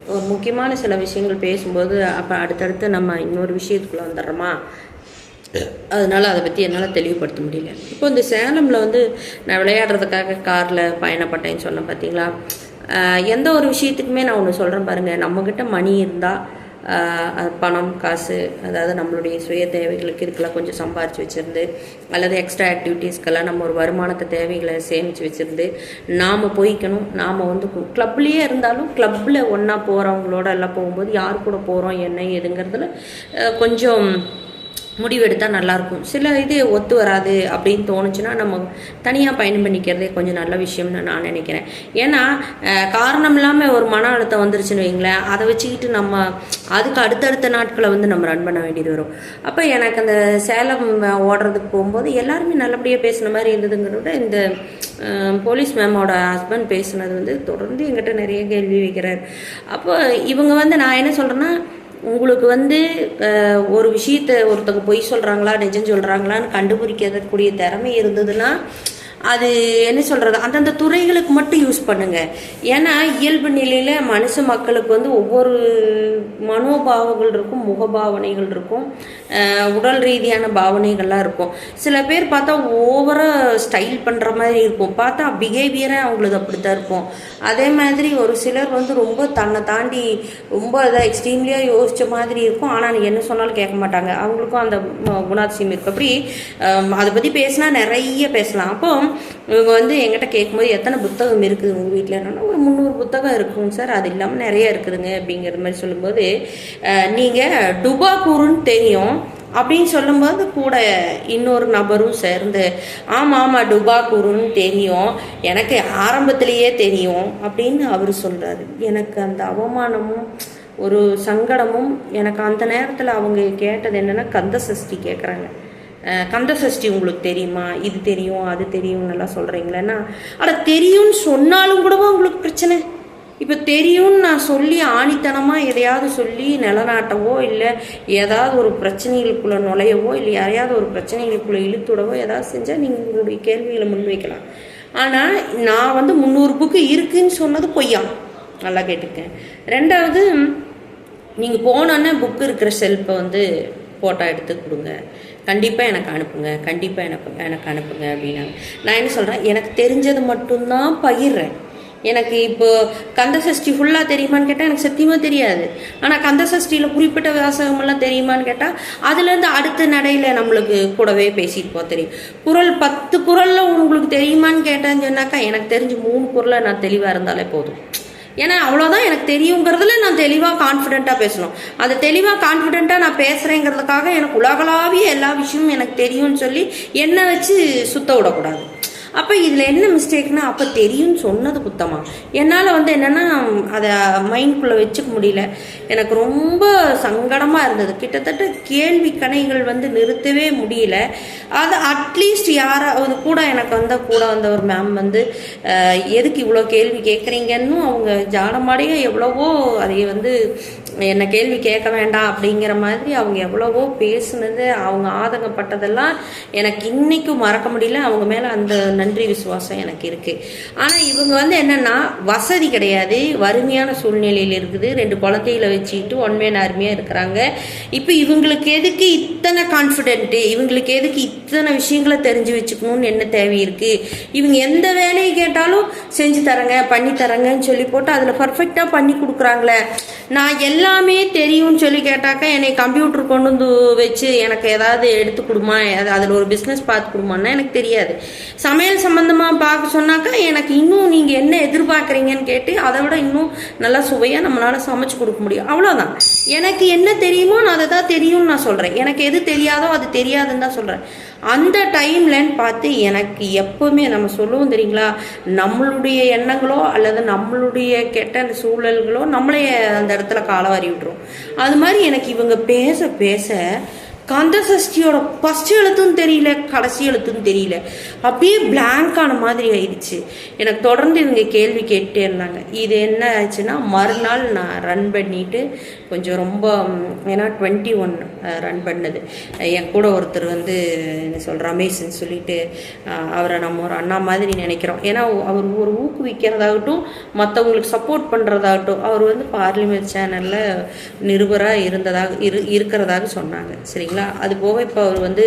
ஒரு முக்கியமான சில விஷயங்கள் பேசும்போது அப்போ அடுத்தடுத்து நம்ம இன்னொரு விஷயத்துக்குள்ளே வந்துடுறோமா? அதனால் அதை பற்றி என்னால் தெளிவுபடுத்த முடியல. இப்போ இந்த சேலமில் வந்து நான் விளையாடுறதுக்காக காரில் பயணப்பட்டேன்னு சொன்னேன் பார்த்தீங்களா எந்த ஒரு விஷயத்துக்குமே நான் ஒன்று சொல்கிறேன் பாருங்கள் நம்மக்கிட்ட மணி இருந்தால் பணம் காசு அதாவது நம்மளுடைய சுய தேவைகளுக்கு இதுக்கெல்லாம் கொஞ்சம் சம்பாரித்து வச்சுருந்து அல்லது எக்ஸ்ட்ரா ஆக்டிவிட்டீஸ்க்கெல்லாம் நம்ம ஒரு வருமானத்தை தேவைகளை சேமித்து வச்சுருந்து நாம் போய்க்கணும். நாம் வந்து கிளப்லேயே இருந்தாலும் கிளப்பில் ஒன்றா போகிறவங்களோட எல்லாம் போகும்போது யார் கூட போகிறோம் என்ன ஏதுங்கிறதுல கொஞ்சம் முடிவெடுத்தால் நல்லாயிருக்கும் சில இது ஒத்து வராது அப்படின்னு தோணுச்சுன்னா நம்ம தனியாக பயணம் பண்ணிக்கிறதே கொஞ்சம் நல்ல விஷயம்னு நான் நினைக்கிறேன். ஏன்னா காரணம் இல்லாமல் ஒரு மன அழுத்தம் வந்துருச்சுன்னு வைங்களேன். அதை வச்சுக்கிட்டு நம்ம அதுக்கு அடுத்தடுத்த நாட்களை வந்து நம்ம ரன் பண்ண வேண்டியது வரும். அப்போ எனக்கு அந்த சேலம் ஓடுறதுக்கு போகும்போது எல்லாருமே நல்லபடியாக பேசின மாதிரி இருந்ததுங்கிறத விட இந்த போலீஸ் மேமோட ஹஸ்பண்ட் பேசுனது வந்து தொடர்ந்து எங்கிட்ட நிறைய கேள்வி வைக்கிறார். அப்போ இவங்க வந்து நான் என்ன சொல்கிறேன்னா உங்களுக்கு வந்து ஒரு விஷயத்த ஒருத்தங்க பொய் சொல்கிறாங்களா நிஜம் சொல்கிறாங்களான்னு கண்டுபிடிக்கக்கூடிய திறமை இருந்ததுன்னா அது என்ன சொல்கிறது அந்தந்த துறைகளுக்கு மட்டும் யூஸ் பண்ணுங்க. ஏன்னா இயல்பு நிலையில் மனுஷ மக்களுக்கு வந்து ஒவ்வொரு மனோபாவங்கள் இருக்கும் முகபாவனைகள் இருக்கும். உடல் ரீதியான பாவனைகள்லாம் இருக்கும். சில பேர் பார்த்தா ஓவராக ஸ்டைல் பண்ணுற மாதிரி இருக்கும். பார்த்தா பிஹேவியரே அவங்களுக்கு அப்படி தான் இருக்கும். அதே மாதிரி ஒரு சிலர் வந்து ரொம்ப தன்னை தாண்டி ரொம்ப இதாக எக்ஸ்ட்ரீம்லியாக யோசித்த மாதிரி இருக்கும். ஆனால் என்ன சொன்னாலும் கேட்க மாட்டாங்க. அவங்களுக்கும் அந்த குணாதிசயம் இருக்கு. அப்படி அதை பற்றி பேசினா நிறைய பேசலாம். அப்போ இவங்க வந்து எங்கிட்ட கேட்கும்போது எத்தனை புத்தகம் இருக்குது உங்கள் வீட்டில் என்னன்னா ஒரு முந்நூறு புத்தகம் இருக்குங்க சார். அது இல்லாமல் நிறைய இருக்குதுங்க அப்படிங்கிற மாதிரி சொல்லும்போது நீங்கள் டுபாக்கூருன்னு தெரியும் அப்படின்னு சொல்லும்போது கூட இன்னொரு நபரும் சேர்ந்து ஆமாம் ஆமாம் டுபாக்கூருன்னு தெரியும். எனக்கு ஆரம்பத்திலேயே தெரியும் அப்படின்னு அவர் சொல்கிறாரு எனக்கு அந்த அவமானமும் ஒரு சங்கடமும் எனக்கு அந்த நேரத்தில் அவங்க கேட்டது என்னென்னா கந்த சஷ்டி கேட்குறாங்க கந்தசஷ்டி உங்களுக்கு தெரியுமா? இது தெரியும் அது தெரியும் எல்லாம் சொல்கிறீங்களேன்னா அட தெரியும்னு சொன்னாலும் கூடவா உங்களுக்கு பிரச்சனை? இப்போ தெரியும்னு நான் சொல்லி ஆணித்தனமாக எதையாவது சொல்லி நிலநாட்டவோ இல்லை ஏதாவது ஒரு பிரச்சனைகளுக்குள்ளே நுழையவோ இல்லை யாரையாவது ஒரு பிரச்சனைகளுக்குள்ளே இழுத்துடவோ ஏதாவது செஞ்சால் நீங்கள் உங்களுடைய கேள்விகளை முன்வைக்கலாம். ஆனால் நான் வந்து முந்நூறு புக்கு இருக்குன்னு சொன்னது பொய்யா? நல்லா கேட்டுக்கேன் ரெண்டாவது நீங்கள் போனோன்னே புக்கு இருக்கிற செல்ஃபை வந்து ஃபோட்டோ எடுத்து கொடுங்க. கண்டிப்பாக எனக்கு அனுப்புங்க கண்டிப்பாக எனக்கு எனக்கு அனுப்புங்க அப்படின்னாங்க. நான் என்ன சொல்கிறேன் எனக்கு தெரிஞ்சது மட்டும்தான் பகிர்றேன். எனக்கு இப்போ கந்த சஷ்டி ஃபுல்லாக தெரியுமான்னு கேட்டால் எனக்கு சத்தியமாக தெரியாது. ஆனால் கந்த சஷ்டியில் குறிப்பிட்ட வாசகமெல்லாம் தெரியுமான்னு கேட்டால் அதுலேருந்து அடுத்த நடையில் நம்மளுக்கு கூடவே பேசிட்டு போக தெரியும். குரல் பத்து குரலில் உங்களுக்கு தெரியுமான்னு கேட்டேன்னு சொன்னாக்கா எனக்கு தெரிஞ்சு மூணு குரலை நான் தெளிவாக இருந்தாலே போதும். ஏன்னா அவ்வளோதான் எனக்கு தெரியுங்கிறதுல நான் தெளிவாக கான்ஃபிடென்ட்டாக பேசணும். அது தெளிவாக கான்ஃபிடென்ட்டாக நான் பேசுகிறேங்கிறதுக்காக எனக்கு உலகளாவிய எல்லா விஷயமும் எனக்கு தெரியும்னு சொல்லி என்னை வச்சு சுத்த விடக்கூடாது. அப்போ இதில் என்ன மிஸ்டேக்னா அப்போ தெரியும்னு சொன்னது குத்தமா என்னால் வந்து என்னென்னா அதை மைண்ட்குள்ளே வச்சுக்க முடியல. எனக்கு ரொம்ப சங்கடமாக இருந்தது. கிட்டத்தட்ட கேள்வி கணைகள் வந்து நிறுத்தவே முடியல. அது அட்லீஸ்ட் யாராவது கூட எனக்கு வந்த கூட வந்த ஒரு மேம் வந்து எதுக்கு இவ்வளோ கேள்வி கேட்குறீங்கன்னு அவங்க ஜாடமாடியே எவ்வளவோ அதை வந்து என்ன கேள்வி கேட்க வேண்டாம் அப்படிங்கிற மாதிரி அவங்க எவ்வளவோ பேசுனது அவங்க ஆதங்கப்பட்டதெல்லாம் எனக்கு இன்னைக்கும் மறக்க முடியல. அவங்க மேலே அந்த நன்றி விசுவாசம் எனக்கு இருக்குது ஆனால் இவங்க வந்து என்னென்னா வசதி கிடையாது. வறுமையான சூழ்நிலையில் இருக்குது. ரெண்டு குழந்தைகளை வச்சுக்கிட்டு ஒன்மேன் அருமையாக இருக்கிறாங்க. இப்போ இவங்களுக்கு எதுக்கு இத்தனை கான்ஃபிடென்ட்டு இவங்களுக்கு எதுக்கு இத்தனை விஷயங்களை தெரிஞ்சு வச்சுக்கணும்னு என்ன தேவை இருக்குது இவங்க எந்த வேலையை கேட்டாலும் செஞ்சு தரேங்க பண்ணி தரங்கன்னு சொல்லி போட்டு அதில் பர்ஃபெக்டாக பண்ணி கொடுக்குறாங்களே. நான் எல்லாமே தெரியும்னு சொல்லி கேட்டாக்கா என்னை கம்ப்யூட்டர் கொண்டு வந்து வச்சு எனக்கு ஏதாவது எடுத்து கொடுமா அதில் ஒரு பிஸ்னஸ் பார்த்து கொடுமான்னா எனக்கு தெரியாது. சமையல் சம்மந்தமாக பார்க்க சொன்னாக்கா எனக்கு இன்னும் நீங்கள் என்ன எதிர்பார்க்குறீங்கன்னு கேட்டு அதை விட இன்னும் நல்லா சுவையாக நம்மளால் சமைச்சு கொடுக்க முடியும். அவ்வளோதான் எனக்கு என்ன தெரியுமோ நான் அதை தான் தெரியும்னு நான் சொல்கிறேன் எனக்கு எது தெரியாதோ அது தெரியாதுன்னு தான் சொல்கிறேன் அந்த டைம்லன்னு பார்த்து எனக்கு எப்பவுமே நம்ம சொல்லுவோம் தெரியுங்களா? நம்மளுடைய எண்ணங்களோ அல்லது நம்மளுடைய கெட்ட சூழல்களோ நம்மளே அந்த இடத்துல காலவாரி விட்டுரும். அது மாதிரி எனக்கு இவங்க பேச பேச கந்த சஷ்டியோட ஃபஸ்ட் எழுத்தும் தெரியல கடைசி எழுத்தும் தெரியல. அப்படியே பிளாங்கான மாதிரி ஆயிடுச்சு. எனக்கு தொடர்ந்து இவங்க கேள்வி கேட்டே இருந்தாங்க. இது என்ன ஆச்சுன்னா மறுநாள் நான் ரன் பண்ணிட்டு கொஞ்சம் ரொம்ப ஏன்னா டுவெண்ட்டி ஒன் ரன் பண்ணது. என் கூட ஒருத்தர் வந்து என்ன சொல் ரமேஷ்ன்னு சொல்லிட்டு அவரை நம்ம ஒரு அண்ணா மாதிரி நினைக்கிறோம். ஏன்னா அவர் ஒரு ஊக்குவிக்கிறதாகட்டும் மற்றவங்களுக்கு சப்போர்ட் பண்ணுறதாகட்டும் அவர் வந்து பார்லிமெண்ட் சேனலில் நிருபராக இருந்ததாக இரு இருக்கிறதாக சொன்னாங்க. சரிங்களா? அது போக இப்போ அவர் வந்து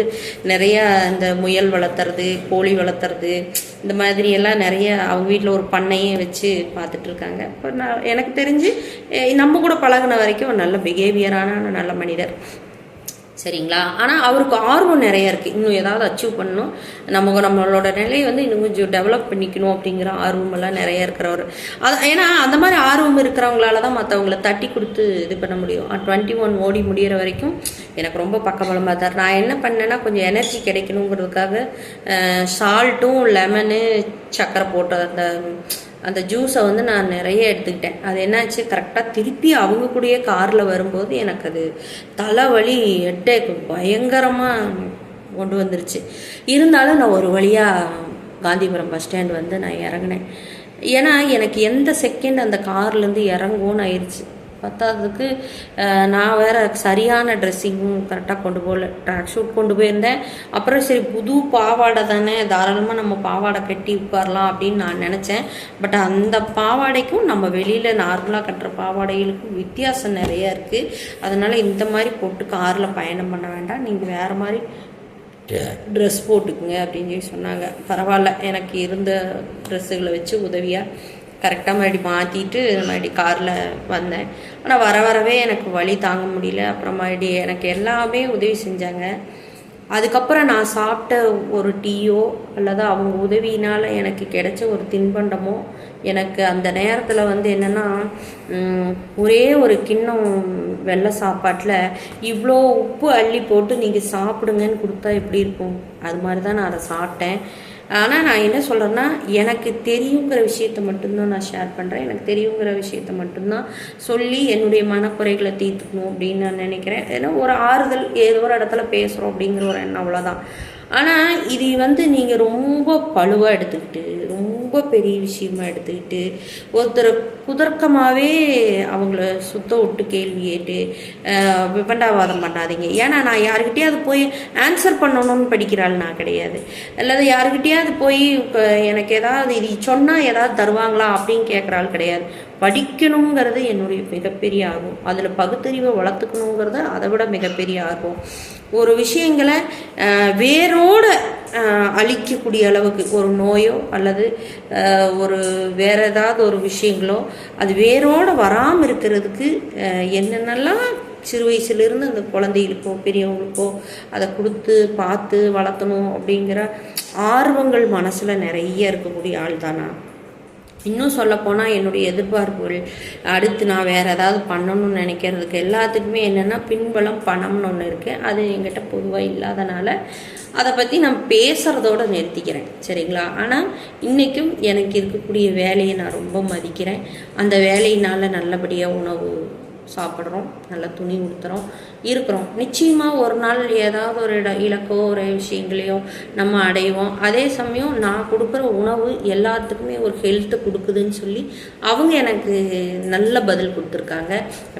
நிறையா இந்த முயல் வளர்த்துறது கோழி வளர்த்துறது இந்த மாதிரி எல்லாம் நிறைய அவங்க வீட்டில் ஒரு பண்ணையே வச்சு பார்த்துட்டு இருக்காங்க. இப்போ நான் எனக்கு தெரிஞ்சு நம்ம கூட பழகுன வரைக்கும் ஒரு நல்ல பிஹேவியரான நல்ல மனிதர். சரிங்களா? ஆனால் அவருக்கு ஆர்வம் நிறைய இருக்குது இன்னும் ஏதாவது அச்சீவ் பண்ணணும். நம்ம நம்மளோட நிலையை வந்து இன்னும் கொஞ்சம் டெவலப் பண்ணிக்கணும் அப்படிங்கிற ஆர்வமெல்லாம் நிறைய இருக்கிறவர். அது ஏன்னா அந்த மாதிரி ஆர்வம் இருக்கிறவங்களால தான் மற்றவங்கள தட்டி கொடுத்து இது பண்ண முடியும். டுவெண்ட்டி ஒன் ஓடி முடிகிற வரைக்கும் எனக்கு ரொம்ப பக்கபலமாக இருந்தார் நான் என்ன பண்ணேன்னா கொஞ்சம் எனர்ஜி கிடைக்கணுங்கிறதுக்காக சால்ட்டும் லெமனு சக்கரை போட்ட அந்த அந்த ஜூஸை வந்து நான் நிறைய எடுத்துக்கிட்டேன். அது என்னாச்சு? கரெக்டாக திருப்பி அவங்க கூடயே காரில் வரும்போது எனக்கு அது தலைவலி ஹெட்டேக் பயங்கரமாக கொண்டு வந்துருச்சு. இருந்தாலும் நான் ஒரு வழியாக காந்திபுரம் பஸ் ஸ்டாண்ட் வந்து நான் இறங்கினேன். ஏன்னா எனக்கு எந்த செகண்ட் அந்த கார்லேருந்து இறங்கும்னு ஆயிடுச்சு பத்தாததுக்கு நான் வேற சரியான ட்ரெஸ்ஸிங்கும் கரெக்டாக கொண்டு போகல ட்ராக் ஷூட் கொண்டு போயிருந்தேன். அப்புறம் சரி புது பாவாடை தானே தாராளமாக நம்ம பாவாடை கட்டி உட்காரலாம் அப்படின்னு நான் நினச்சேன். பட் அந்த பாவாடைக்கும் நம்ம வெளியில் நார்மலாக கட்டுற பாவாடைகளுக்கும் வித்தியாசம் நிறையா இருக்குது அதனால் இந்த மாதிரி போட்டு காரில் பயணம் பண்ண வேண்டாம். நீங்கள் வேறு மாதிரி ட்ரெஸ் போட்டுக்குங்க அப்படின்னு சொல்லி சொன்னாங்க. பரவாயில்ல எனக்கு இருந்த ட்ரெஸ்ஸுகளை வச்சு உதவியாக கரெக்டாக மறுபடி மாற்றிட்டு மறுபடி காரில் வந்தேன். ஆனால் வர வரவே எனக்கு வழி தாங்க முடியல. அப்புறம் மறுபடி எனக்கு எல்லாமே உதவி செஞ்சாங்க. அதுக்கப்புறம் நான் சாப்பிட்ட ஒரு டீயோ அல்லது அவங்க உதவியினால் எனக்கு கிடைச்ச ஒரு தின்பண்டமோ எனக்கு அந்த நேரத்தில் வந்து என்னென்னா ஒரே ஒரு கிண்ணம் வெள்ளை சாப்பாட்டில் இவ்வளோ உப்பு அள்ளி போட்டு நீங்கள் சாப்பிடுங்கன்னு கொடுத்தா எப்படி இருக்கும்? அது மாதிரி தான் நான் அதை சாப்பிட்டேன். ஆனால் நான் என்ன சொல்கிறேன்னா எனக்கு தெரியுங்கிற விஷயத்த மட்டும்தான் நான் ஷேர் பண்ணுறேன் எனக்கு தெரியுங்கிற விஷயத்த மட்டும்தான் சொல்லி என்னுடைய மனக்குறைகளை தீர்த்துக்கணும் அப்படின்னு நான் நினைக்கிறேன். ஏன்னா ஒரு ஆறுதல் ஏதோ ஒரு இடத்துல பேசுகிறோம் அப்படிங்கிற ஒரு எண்ணம் அவ்வளோதான் ஆனால் இது வந்து நீங்கள் ரொம்ப பழுவாக எடுத்துக்கிட்டு ரொம்ப பெரிய விஷயமா எடுத்துக்கிட்டு ஒருத்தர் குதர்க்கமாகவே அவங்கள சுத்த விட்டு கேள்வி கேட்டு விபண்டாவாதம் பண்ணாதீங்க. ஏன்னா நான் யாருக்கிட்டேயாவது போய் ஆன்சர் பண்ணணும்னு படிக்கிற ஆள் நான் கிடையாது. அல்லது யாருக்கிட்டேயாவது போய் எனக்கு ஏதாவது இது சொன்னால் ஏதாவது தருவாங்களா அப்படின்னு கேட்குற ஆள் கிடையாது. படிக்கணுங்கிறது என்னுடைய மிகப்பெரிய ஆர்வம். அதில் பகுத்தறிவை வளர்த்துக்கணுங்கிறது அதை விட மிகப்பெரிய ஆர்வம். ஒரு விஷயங்களை வேரோடு அழிக்கக்கூடிய அளவுக்கு ஒரு நோயோ அல்லது ஒரு வேற ஏதாவது ஒரு விஷயங்களோ அது வேரோடு வராமல் இருக்கிறதுக்கு என்னென்னலாம் சிறு வயசுலேருந்து அந்த குழந்தைகளுக்கோ பெரியவங்களுக்கோ அதை கொடுத்து பார்த்து வளர்த்தணும் அப்படிங்கிற ஆர்வங்கள் மனசில் நிறைய இருக்கக்கூடிய ஆள் தான் நான் இன்னும் சொல்லப்போனால் என்னுடைய எதிர்பார்ப்புகள். அடுத்து நான் வேறு ஏதாவது பண்ணணும்னு நினைக்கிறதுக்கு எல்லாத்துக்குமே என்னென்னா பின்பலம் பணம்னு ஒன்று இருக்குது அது என்கிட்ட பொதுவாக இல்லாதனால அதை பற்றி நான் பேசுகிறதோட நிறுத்திக்கிறேன். சரிங்களா? ஆனால் இன்றைக்கும் எனக்கு இருக்கக்கூடிய வேலையை நான் ரொம்ப மதிக்கிறேன். அந்த வேலையினால் நல்லபடியாக உணவு சாப்பிட்றோம் நல்லா துணி உடுத்துறோம் இருக்கிறோம். நிச்சயமாக ஒரு நாள் ஏதாவது ஒரு இட இலக்கோ ஒரு விஷயங்களையோ நம்ம அடைவோம். அதே சமயம் நான் கொடுக்குற உணவு எல்லாத்துக்குமே ஒரு ஹெல்த்து கொடுக்குதுன்னு சொல்லி அவங்க எனக்கு நல்ல பதில் கொடுத்துருக்காங்க.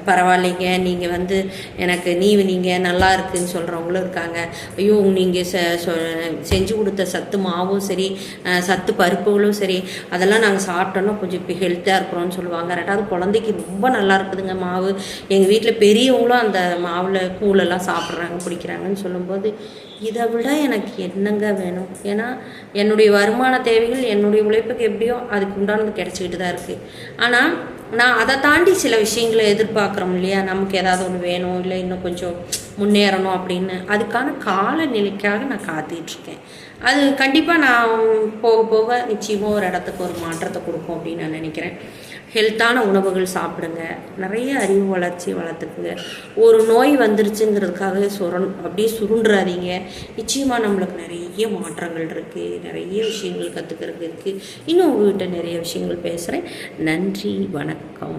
பரவாயில்லைங்க நீங்கள் வந்து எனக்கு நீ நீங்கள் நல்லா இருக்குன்னு சொல்கிறவங்களும் இருக்காங்க. ஐயோ நீங்கள் செ செஞ்சு கொடுத்த சத்து மாவும் சரி சத்து பருப்புகளும் சரி அதெல்லாம் நாங்கள் சாப்பிட்டோன்னா கொஞ்சம் இப்போ ஹெல்த்தாக இருக்கிறோம்னு சொல்லுவாங்க. ரெண்டாவது குழந்தைக்கு ரொம்ப நல்லா இருக்குதுங்க மாவு. எங்கள் வீட்டில் பெரியவங்களும் அந்த மாவில் கூழெல்லாம் சாப்பிட்றாங்க பிடிக்கிறாங்கன்னு சொல்லும்போது இதை விட எனக்கு என்னங்க வேணும்? ஏன்னா என்னுடைய வருமான தேவைகள் என்னுடைய உழைப்புக்கு எப்படியோ அதுக்கு உண்டானது கிடச்சிக்கிட்டு தான் இருக்குது ஆனால் நான் அதை தாண்டி சில விஷயங்களை எதிர்பார்க்குறோம் இல்லையா? நமக்கு ஏதாவது ஒன்று வேணும் இல்லை இன்னும் கொஞ்சம் முன்னேறணும் அப்படின்னு. அதுக்கான காலநிலைக்காக நான் காத்திட்ருக்கேன். அது கண்டிப்பாக நான் போக போக நிச்சயமாக ஒரு இடத்துக்கு ஒரு மாற்றத்தை கொடுக்கும் அப்படின்னு நான் நினைக்கிறேன். ஹெல்த்தான உணவுகள் சாப்பிடுங்க. நிறைய அறிவு வளர்ச்சி வளர்த்துக்குங்க. ஒரு நோய் வந்துருச்சுங்கிறதுக்காக சுரண் அப்படியே சுருண்டுறாதீங்க. நிச்சயமாக நம்மளுக்கு நிறைய மாற்றங்கள் இருக்குது நிறைய விஷயங்கள் கற்றுக்கிறதுக்கு இருக்குது இன்னும் உங்கள்கிட்ட நிறைய விஷயங்கள் பேசுகிறேன் நன்றி. வணக்கம்.